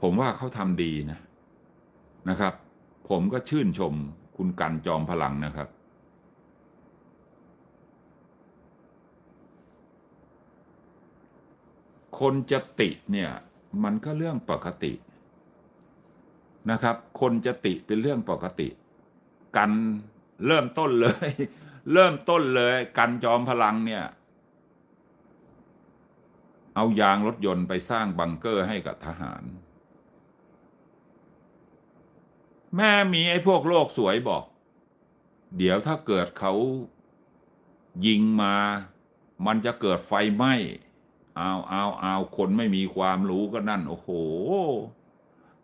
ผมว่าเขาทำดีนะนะครับ ผมก็ชื่นชมคุณกันจอมพลังนะครับ คนจะติเนี่ยมันก็เรื่องปกตินะครับ คนจะติเป็นเรื่องปกติ กันเริ่มต้นเลย เริ่มต้นเลย กันจอมพลังเนี่ย เอายางรถยนต์ไปสร้างบังเกอร์ให้กับทหาร แม่มีไอ้พวกโลกสวยบอก เดี๋ยวถ้าเกิดเขายิงมา มันจะเกิดไฟไหม้เอาเอาเอาคนไม่มีความรู้ก็นั่น โอ้โห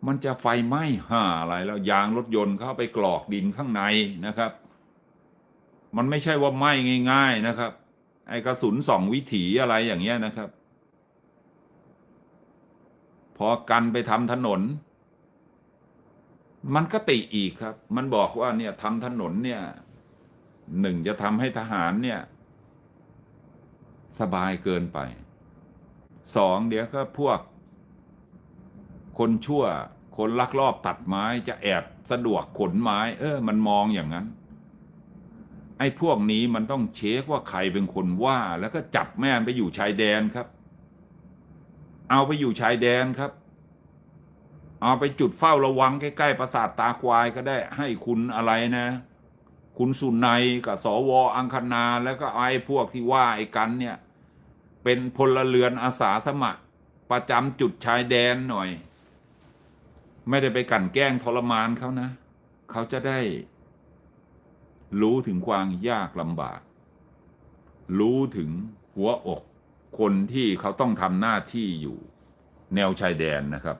มันจะไฟไหม้ห่าอะไรแล้วยางรถยนต์เข้าไปกรอกดินข้างในนะครับ มันไม่ใช่ว่าไหม้ง่าย ๆนะครับ ไอ้กระสุนสองวิถีอะไรอย่างเงี้ยนะครับ พอกันไปทำถนน มันก็ติอีกครับ มันบอกว่าเนี่ยทำถนนเนี่ยหนึ่งจะทำให้ทหารเนี่ย สบายเกินไปสองเดี๋ยวก็พวก คนชั่ว คนลักลอบตัดไม้จะแอบสะดวกขนไม้ เออ มันมองอย่างนั้น ไอ้พวกนี้มันต้องเช็คว่าใครเป็นคนว่า แล้วก็จับแม่ไปอยู่ชายแดนครับ เอาไปอยู่ชายแดนครับ เอาไปจุดเฝ้าระวังใกล้ๆปราสาทตาควายก็ได้ให้คุณอะไรนะ คุณสุนัยกับสวอังคณาแล้วก็ไอ้พวกที่ว่าไอ้กันเนี่ย เป็นพลเรือนอาสาสมัคร ประจำจุดชายแดนหน่อย ไม่ได้ไปกั่นแกล้งทรมานเขานะ เขาจะได้ รู้ถึงความยากลำบาก รู้ถึงหัวอกคนที่เขาต้องทำหน้าที่อยู่ แนวชายแดนนะครับ